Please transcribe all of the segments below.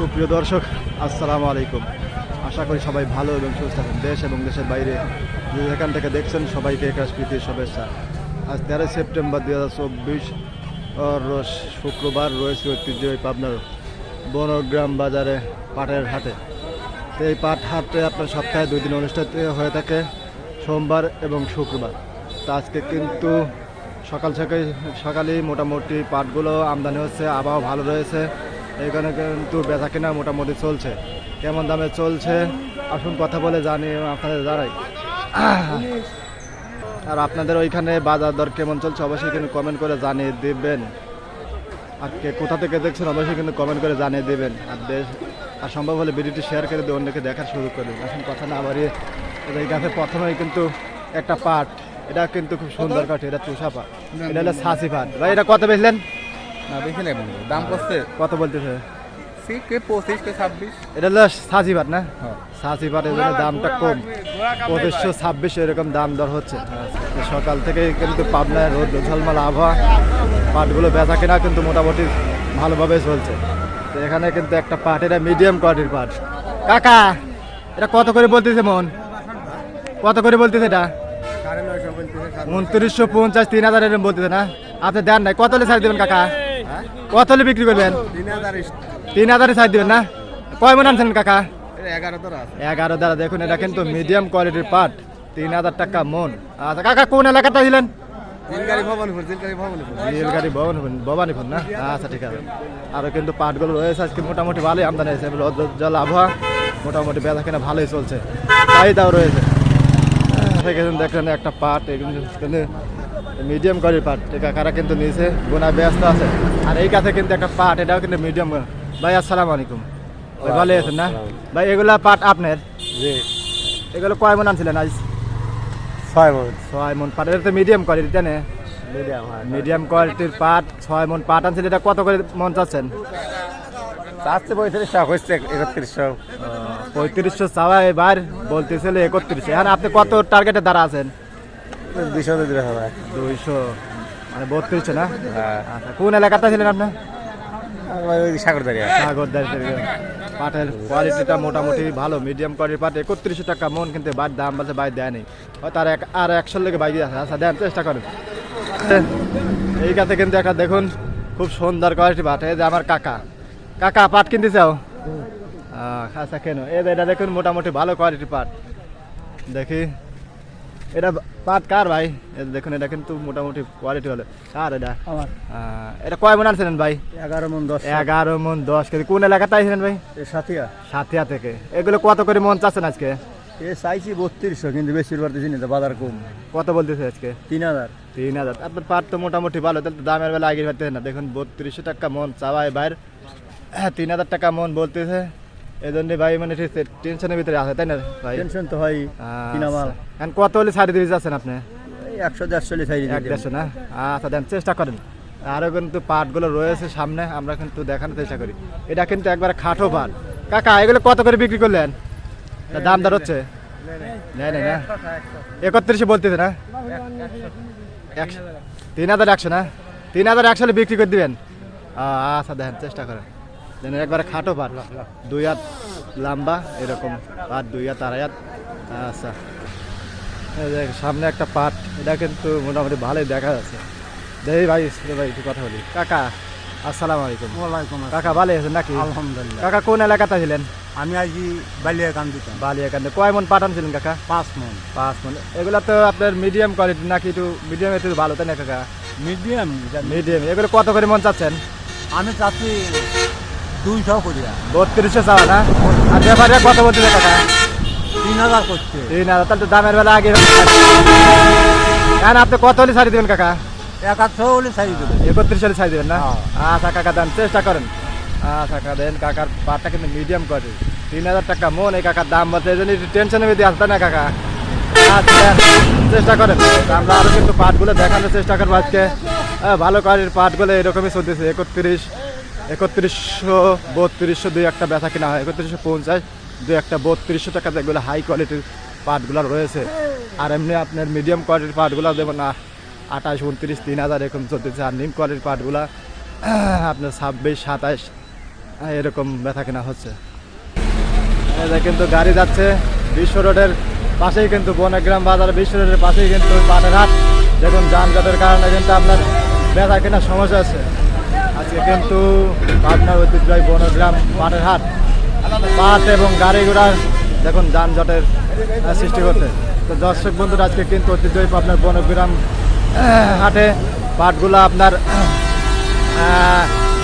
সুপ্রিয় দর্শক, আসসালামু আলাইকুম। আশা করি সবাই ভালো এবং সুস্থ থাকেন দেশ এবং দেশের বাইরে যে যেখান থেকে দেখছেন, সবাইকে কাশ্মীর শুভেচ্ছা। আজ তেরোই সেপ্টেম্বর দু হাজার চব্বিশ শুক্রবার রয়েছে ঐতিহ্যই পাবনার বনগ্রাম বাজারে পাটের হাটে। তো এই পাট হাটে আপনার সপ্তাহে দুই দিন অনুষ্ঠিত হয়ে থাকে, সোমবার এবং শুক্রবার। তা আজকে কিন্তু সকাল সকাল সকালেই মোটামুটি পাটগুলো আমদানি হচ্ছে, আবহাওয়া ভালো রয়েছে। এখানে কিন্তু বেচা কেনা মোটামুটি চলছে। কেমন দামে চলছে? আসুন কথা বলে জানি আপনাদের জানাই। আর আপনাদের ওইখানে বাজার দর কেমন চলছে অবশ্যই কিন্তু কমেন্ট করে জানিয়ে দেবেন। আর কে কোথা থেকে দেখছেন অবশ্যই কিন্তু কমেন্ট করে জানিয়ে দেবেন। আর দেশ আর সম্ভব হলে ভিডিওটি শেয়ার করে দিয়ে অন্যকে দেখার শুরু করবেন এখন কথা না বাড়িয়ে এই গাছে প্রথমেই কিন্তু একটা পাট। এটা কিন্তু খুব সুন্দর কাঠ এটা তুষা পাট এটা হলো ছাসি পাট ভাই এটা কত বেচলেন? না বেশি নেই বন্ধু দাম করছে কত বলতেছে? সি কে পঁচিশ কে ছাব্বিশ। এটা হলো না? হ্যাঁ। জন্য দামটা কম। পঁচিশশো ছাব্বিশ এরকম দাম দর হচ্ছে। সকাল থেকে কিন্তু পাবনায় রোদ ঝলমাল আবহাওয়া। পাটগুলো বেচা কেনা কিন্তু মোটামুটি ভালোভাবে চলছে। তো এখানে কিন্তু একটা পাট এটা মিডিয়াম কোয়ালিটির পাট। কাকা এটা কত করে বলতেছে মন? কত করে বলতেছে এটা? উনত্রিশশো পঞ্চাশ তিন হাজার এরকম বলতেছে না? আপনি দেন নাই। কত হলে ছাড় দেবেন কাকা? কত হলে বিক্রি করবেন? তিন হাজার ছাড় দেবেন না? কয় মন আনছেন কাকা? এগারো দ্বারা দেখুন এটা কিন্তু মিডিয়াম কোয়ালিটির পাট। তিন হাজার টাকা মন। আচ্ছা কাকা কোন এলাকাটা ছিলেন ভবনপুর ভবানীপুর। না? আচ্ছা ঠিক আছে। আরও কিন্তু পাটগুলো রয়েছে আজকে মোটামুটি ভালোই আমদানি হয়েছে। জল আবহাওয়া মোটামুটি বেচা কেনা ভালোই চলছে। চাহিদাও রয়েছে। সেখানে দেখলেন একটা পাট মিডিয়াম কোয়ালিটির পাট। কাকারা কিন্তু নিয়েছে? গোনা ব্যস্ত আছে। আর এই কাছে কিন্তু একটা পাট এটাও কিন্তু মিডিয়াম ভাই আসসালামু আলাইকুম। ভাই ভালো আছেন না? ভাই এগুলা পাট আপনার? জি। এগুলো কয় মন আনছিলেন আজ? ছয় মন। ছয় মন পাট। এটা তো মিডিয়াম কোয়ালিটি জানে মিডিয়াম মিডিয়াম কোয়ালিটির পাট ছয় মন পাট আনছিল এটা কত করে মন চাচ্ছেন? চারশো পঁয়ত্রিশ টাকা হচ্ছে একত্রিশশো। পঁয়ত্রিশশো চাওয়া এবার বলতেছিল একত্রিশশো। এখন আপনি কত টার্গেটের দ্বারা আছেন? দুশো দিলে হবে। দুইশো মানে বত্রিশশো না? হ্যাঁ। আচ্ছা কোন এলাকাটা ছিলেন আপনার সাগরদারিয়া। পাটের কোয়ালিটিটা মোটামুটি ভালো মিডিয়াম কোয়ালিটির পাট একত্রিশশো টাকা মন কিন্তু বাইর দাম বলছে বাইর দেয় নেই আর এক আর একশো লেগে বাইরে আছে। আচ্ছা দেন চেষ্টা করেন। এই কাছে কিন্তু একটা দেখুন খুব সুন্দর কোয়ালিটি পাট। এই যে আমার কাকা। কাকা পাট কিনতে চাও? আচ্ছা কেন? এই এটা দেখুন মোটামুটি ভালো কোয়ালিটির পাট। দেখি। এটা পাট কার ভাই? দেখুন এটা কিন্তু মোটামুটি কোয়ালিটি ভালো কার এটা? আমার। এটা কয় মন আনছিলেন ভাই? এগারো মন দশ। এগারো মন দশ কেজি। কোন এলাকাতে আইছিলেন ভাই? সাথিয়া। সাথিয়া থেকে। এগুলো কত করে মন চাচ্ছেন আজকে? এ চাইছি বত্রিশশো কিন্তু বেশি পারতেছি না বাজার কম। কত বলতেছে আজকে? তিন হাজার। তিন হাজার। আপনার পাট তো মোটামুটি ভালো তাহলে দামের বেলা আগে পারতেছে না। দেখুন বত্রিশশো টাকা মন চাওয়ায় বাইর হ্যাঁ, তিন হাজার টাকা মন বলতেছে। এই জন্য ভাই মানে টেনশনের ভিতরে আছে তাই না ভাই? টেনশন তো হয় কিনা মাল। আচ্ছা। এখন কত হলে ছাড়ি দিয়ে যাচ্ছেন আপনি? একশো দেড়শো চাই এক দেড়শো না? আচ্ছা দেন চেষ্টা করেন। আরও কিন্তু পাটগুলো রয়েছে সামনে আমরা কিন্তু দেখানোর চেষ্টা করি। এটা কিন্তু একবার খাটো পাট। কাকা এগুলো কত করে বিক্রি করলেন? দাম দর হচ্ছে? না? একত্রিশে বলতেছে না? একশো তিন হাজার একশো না? তিন হাজার একশো হলে বিক্রি করে দিবেন? আচ্ছা দেখেন চেষ্টা করেন। যেন একবারে খাটো পাট। দুই হাত লম্বা এরকম পাট দুই হাত আড়াই হাত। আচ্ছা। সামনে একটা পাট এটা কিন্তু মোটামুটি ভালোই দেখা যাচ্ছে। দেখি ভাই ভাই একটু কথা বলি। কাকা আসসালামু আলাইকুম। ওয়ালাইকুম কাকা ভালো আছেন নাকি? আলহামদুলিল্লাহ। কাকা কোন এলাকাতে ছিলেন আমি আজই বালিয়াকান দিতাম বালিয়াকান্দে। কয় মন পাঠান ছিলেন কাকা? পাঁচ মন। পাঁচ মন। এগুলো তো আপনার মিডিয়াম কোয়ালিটি নাকি একটু মিডিয়াম একটু ভালো তাই না কাকা? মিডিয়াম মিডিয়াম এগুলো কত করে মন চাচ্ছেন? আমি চাচ্ছি দুইশো করিয়া বত্রিশশো চাওয়া না? আর ব্যাপারে কত বলতে কাকা তিন হাজার করছে। তিন হাজার তাহলে তো দামের বেলা আগে এখন আপনি কত হলে দেবেন কাকা? একাশো হলে চাই দেবো। একত্রিশ সালে ছাই দেবেন না? হ্যাঁ। আচ্ছা কাকা দেন চেষ্টা করেন। আচ্ছা কাকা দেন কাকার পাটটা কিন্তু মিডিয়াম করে তিন হাজার টাকা মন এই কাকার দাম বলছে এই জন্য টেনশনের মধ্যে আসবে না কাকা। আচ্ছা চেষ্টা করেন। আমরা আরও কিন্তু পাটগুলো দেখানোর চেষ্টা করব আজকে। ভালো কোয়ালিটির পাটগুলো এরকমই চলতেছে একত্রিশ। একত্রিশশো, বত্রিশশো দুই একটা ব্যথা কিনা হয়। একত্রিশশো পঞ্চাশ দুই একটা, বত্রিশশো টাকা যেগুলো হাই কোয়ালিটির পাটগুলো রয়েছে। আর এমনি আপনার মিডিয়াম কোয়ালিটির পাটগুলো না। আঠাশ, উনত্রিশ, তিন হাজার এরকম চলতেছে আর নিম কোয়ালিটির পাটগুলা আপনার ছাব্বিশ, সাতাশ এরকম ব্যথা কেনা হচ্ছে। যে কিন্তু গাড়ি যাচ্ছে বিশ্ব রোডের পাশেই কিন্তু বনগ্রাম বাজার, বিশ্ব রোডের পাশেই কিন্তু পাটের হাট। দেখুন যানজটের কারণে কিন্তু আপনার ব্যথা কেনার সমস্যা আছে। আজকে কিন্তু পাবনার ঐতিহ্যবাহী বনগ্রাম পাটের হাট। পাট এবং গাড়ি ঘোড়ার দেখুন যানজটের সৃষ্টি করতে তো দর্শক বন্ধুরা, আজকে কিন্তু ঐতিহ্যবাহী আপনার বনগ্রাম হাটে পাটগুলো আপনার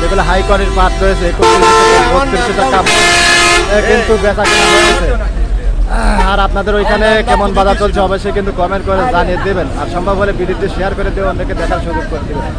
যেগুলো হাই কোয়ালিটির পাট রয়েছে, একত্রিশশো টাকা কিন্তু বেচা কেনা হয়েছে আর আপনাদের ওইখানে কেমন বাজার চলছে অবশ্যই কিন্তু কমেন্ট করে জানিয়ে দেবেন। আর সম্ভব হলে ভিডিওটি শেয়ার করে দিয়ে অন্যকে দেখার সুযোগ করে দেবেন।